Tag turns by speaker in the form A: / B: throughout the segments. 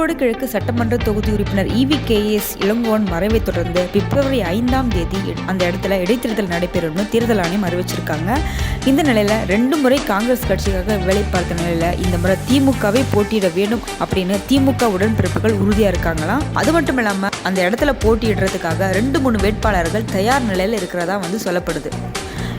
A: ஈரோடு கிழக்கு சட்டமன்ற தொகுதி உறுப்பினர் இவி கே எஸ் இளங்கோவன் மறைவை தொடர்ந்து பிப்ரவரி ஐந்தாம் தேதி அந்த இடத்துல இடைத்தேர்தல் நடைபெறும்னு தேர்தல் ஆணையம் அறிவிச்சிருக்காங்க. இந்த நிலையில ரெண்டு முறை காங்கிரஸ் கட்சிக்காக வேலை பார்த்த நிலையில இந்த முறை திமுகவை போட்டியிட வேண்டும் அப்படின்னு திமுக உடன்பிறப்புகள் உறுதியா இருக்காங்களாம் அது மட்டும் இல்லாம அந்த இடத்துல போட்டியிடுறதுக்காக ரெண்டு மூணு வேட்பாளர்கள் தயார் நிலையில இருக்கிறதா வந்து சொல்லப்படுது.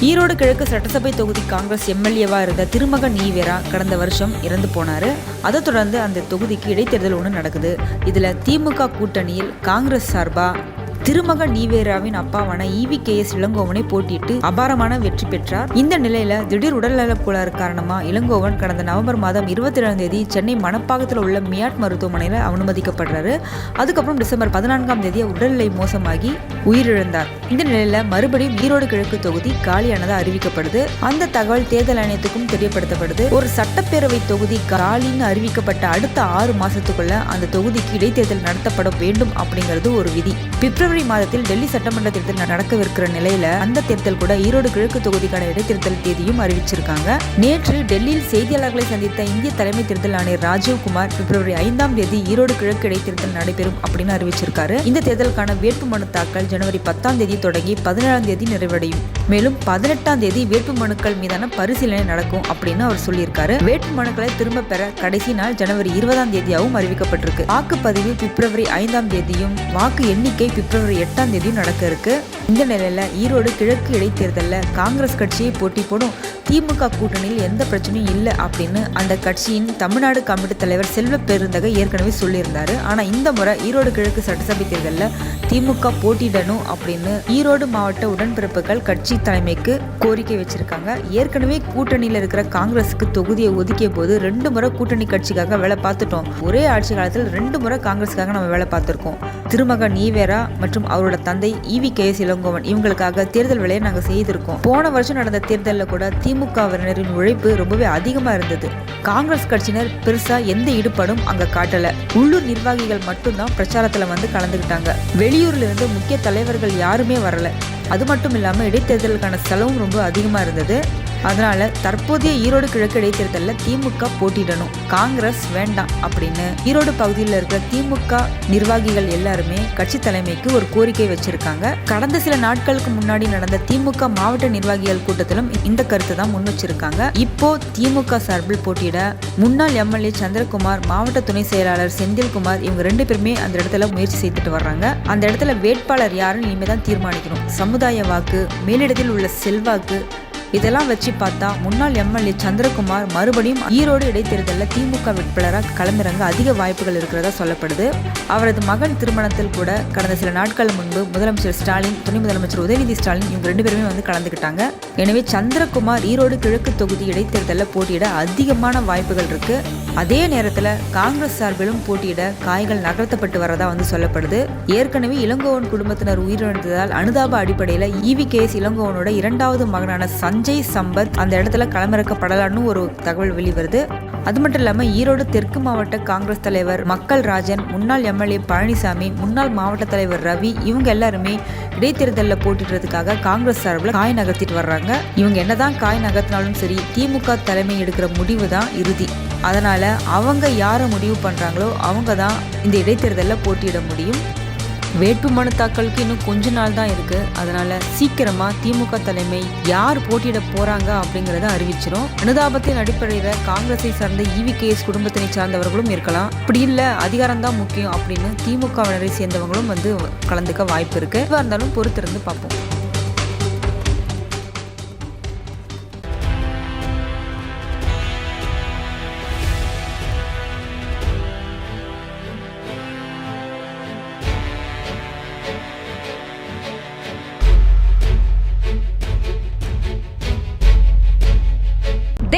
A: ஈரோடு கிழக்கு சட்டசபை தொகுதி காங்கிரஸ் எம்எல்ஏவா இருந்த திருமகன் ஈவேரா கடந்த வருஷம் இறந்து போனாரு. அதை தொடர்ந்து அந்த தொகுதிக்கு இடைத்தேர்தல் ஒன்று நடக்குது. இதுல திமுக கூட்டணியில் காங்கிரஸ் சார்பா? திருமகன் நீவேராவின் அப்பாவான இவி கே எஸ் இளங்கோவனை போட்டியிட்டு அபாரமான வெற்றி பெற்றார். இந்த நிலையில திடீர் உடல்நலக் கோளாறு காரணமா இளங்கோவன் கடந்த நவம்பர் மாதம் இருபத்தி ஏழாம் தேதி சென்னை மணப்பாக்கத்தில் உள்ள மியாட் மருத்துவமனையில் அனுமதிக்கப்படுறாரு அதுக்கப்புறம் டிசம்பர் பதினான்காம் தேதி உடல்நிலை மோசமாகி உயிரிழந்தார். இந்த நிலையில மறுபடியும் ஈரோடு கிழக்கு தொகுதி காலியானதா அறிவிக்கப்படுது. அந்த தகவல் தேர்தல் ஆணையத்துக்கும் தெரியப்படுத்தப்படுது. ஒரு சட்டப்பேரவை தொகுதி காலின்னு அறிவிக்கப்பட்ட அடுத்த ஆறு மாசத்துக்குள்ள அந்த தொகுதிக்கு இடைத்தேர்தல் நடத்தப்பட வேண்டும் அப்படிங்கிறது ஒரு விதி. பிப்ரவரி மாதத்தில் டெல்லி சட்டமன்ற தேர்தல் நடக்கவிருக்கிற நிலையில அந்த தேர்தல் கூட ஈரோடு கிழக்கு தொகுதிக்கான இடைத்தேர்தல் தேதியும் அறிவிச்சிருக்காங்க. நேற்று டெல்லியில் செய்தியாளர்களை சந்தித்த இந்திய தலைமை தேர்தல் ஆணையர் ராஜீவ்குமார் பிப்ரவரி ஐந்தாம் தேதி ஈரோடு கிழக்கு இடைத்தேர்தல் நடைபெறும் அப்படின்னு அறிவிச்சிருக்காரு. இந்த தேர்தலுக்கான வேட்புமனு தாக்கல் ஜனவரி பத்தாம் தேதி தொடங்கி பதினேழாம் தேதி நிறைவடையும். மேலும் பதினெட்டாம் தேதி வேட்பு மனுக்கள் மீதான பரிசீலனை நடக்கும் அப்படின்னு அவர் சொல்லியிருக்காரு. வேட்புமனுக்களை திரும்ப பெற கடைசி நாள் ஜனவரி இருபதாம் தேதியாகவும் அறிவிக்கப்பட்டிருக்கு. வாக்குப்பதிவு பிப்ரவரி ஐந்தாம் தேதியும் வாக்கு எண்ணிக்கை பிப்ரவரி எட்டாம் தேதியும் நடக்க இருக்கு. இந்த நிலையில் ஈரோடு கிழக்கு இடைத்தேர்தலில் காங்கிரஸ் கட்சியை போட்டி போடும் திமுக கூட்டணியில் எந்த பிரச்சனையும் இல்லை அப்படின்னு அந்த கட்சியின் தமிழ்நாடு கமிட்டி தலைவர் செல்வ பெருந்தகை ஏற்கனவே சொல்லியிருந்தாரு. ஆனால் இந்த முறை ஈரோடு கிழக்கு சட்டசபை தேர்தலில் திமுக போட்டியிடணும் அப்படின்னு ஈரோடு மாவட்ட உடன்பிறப்புகள் கட்சி தலைமைக்கு கோரிக்கை வச்சிருக்காங்க. ஏற்கனவே கூட்டணியில் இருக்கிற காங்கிரஸுக்கு தொகுதியை ஒதுக்கிய போது ரெண்டு முறை கூட்டணி கட்சிக்காக வேலை பார்த்துட்டோம். ஒரே ஆட்சி காலத்தில் ரெண்டு முறை காங்கிரஸுக்காக நம்ம வேலை பார்த்துருக்கோம். திருமகன் ஈவேரா மற்றும் அவரோட தந்தை இவி கே இளங்கோவன் இவங்களுக்காக தேர்தல் வேலையை நாங்கள் செய்திருக்கோம். போன வருஷம் நடந்த தேர்தலில் கூட திமுகவினரின் உழைப்பு ரொம்பவே அதிகமாக இருந்தது. காங்கிரஸ் கட்சியினர் பெருசா எந்த ஈடுபாடும் அங்க காட்டல. உள்ளூர் நிர்வாகிகள் மட்டும்தான் பிரச்சாரத்துல வந்து கலந்துக்கிட்டாங்க வெளியூர்ல இருந்து முக்கிய தலைவர்கள் யாருமே வரல. அது மட்டும் இல்லாம இடைத்தேர்தலுக்கான செலவும் ரொம்ப அதிகமா இருந்தது. அதனால தற்போதைய ஈரோடு கிழக்கு இடைத்தேர்தலில் திமுக போட்டியிடணும் காங்கிரஸ் வேண்டாம் அப்படின்னு. ஈரோடு பகுதியில் இருக்கிற திமுக நிர்வாகிகள் எல்லாருமே கட்சி தலைமைக்கு ஒரு கோரிக்கை வச்சிருக்காங்க. கடந்த சில நாட்களுக்கு முன்னாடி நடந்த திமுக மாவட்ட நிர்வாகிகள் கூட்டத்திலும் இந்த கருத்தை தான் முன் வச்சிருக்காங்க. இப்போ திமுக சார்பில் போட்டியிட முன்னாள் எம்எல்ஏ சந்திரகுமார் மாவட்ட துணை செயலாளர் செந்தில்குமார் இவங்க ரெண்டு பேருமே அந்த இடத்துல முயற்சி செய்துட்டு வர்றாங்க. அந்த இடத்துல வேட்பாளர் யாருன்னு இனிமே தான் தீர்மானிக்கணும். சமுதாய வாக்கு மேலிடத்தில் உள்ள செல்வாக்கு இதெல்லாம் வச்சு பார்த்தா முன்னாள் எம்எல்ஏ சந்திரகுமார் மறுபடியும் ஈரோடு இடைத்தேர்தலில் திமுக வேட்பாளராக களமிறங்க அதிக வாய்ப்புகள் இருக்கிறதா சொல்லப்படுது. அவரது மகன் திருமணத்தில் கூட கடந்த சில நாட்கள் முன்பு முதலமைச்சர் ஸ்டாலின் துணை முதலமைச்சர் உதயநிதி ஸ்டாலின் இவங்க ரெண்டு பேருமே வந்து கலந்துக்கிட்டாங்க. எனவே சந்திரகுமார் ஈரோடு கிழக்கு தொகுதி இடைத்தேர்தலில் போட்டியிட அதிகமான வாய்ப்புகள் இருக்கு. அதே நேரத்தில் காங்கிரஸ் சார்பிலும் போட்டியிட காய்கள் நகர்த்தப்பட்டு வரதா வந்து சொல்லப்படுது. ஏற்கனவே இளங்கோவன் குடும்பத்தினர் உயிரிழந்ததால் அனுதாப அடிப்படையில் இவி கேஎஸ் இளங்கோவனோட இரண்டாவது மகனான சஞ்சய் சம்பத் அந்த இடத்துல களமிறக்கப்படலான்னு ஒரு தகவல் வெளிவருது. அது மட்டும் இல்லாமல் ஈரோடு தெற்கு மாவட்ட காங்கிரஸ் தலைவர் மக்கள் ராஜன் முன்னாள் எம்எல்ஏ பழனிசாமி முன்னாள் மாவட்ட தலைவர் ரவி இவங்க எல்லாருமே இடைத்தேர்தலில் போட்டிடுறதுக்காக காங்கிரஸ் சார்பில் காய் நகர்த்திட்டு வர்றாங்க. இவங்க என்னதான் காய் நகர்த்தினாலும் சரி திமுக தலைமை எடுக்கிற முடிவு தான் இறுதி. அதனால அவங்க யாரை முடிவு பண்ணுறாங்களோ அவங்க தான் இந்த இடைத்தேர்தலில் போட்டியிட முடியும். வேட்புமனு தாக்கலுக்கு இன்னும் கொஞ்ச நாள் தான் இருக்கு. அதனால சீக்கிரமா திமுக தலைமை யார் போட்டியிட போறாங்க அப்படிங்கறத அறிவிச்சிரும். அனுதாபத்தின் அடிப்படையில காங்கிரஸை சார்ந்த இவி கேஎஸ் குடும்பத்தினை சார்ந்தவர்களும் இருக்கலாம். அப்படி இல்ல அதிகாரம் தான் முக்கியம் அப்படின்னு திமுகவினரை சேர்ந்தவங்களும் வந்து கலந்துக்க வாய்ப்பு இருக்கு. இருந்தாலும் பொறுத்திருந்து பார்ப்போம்.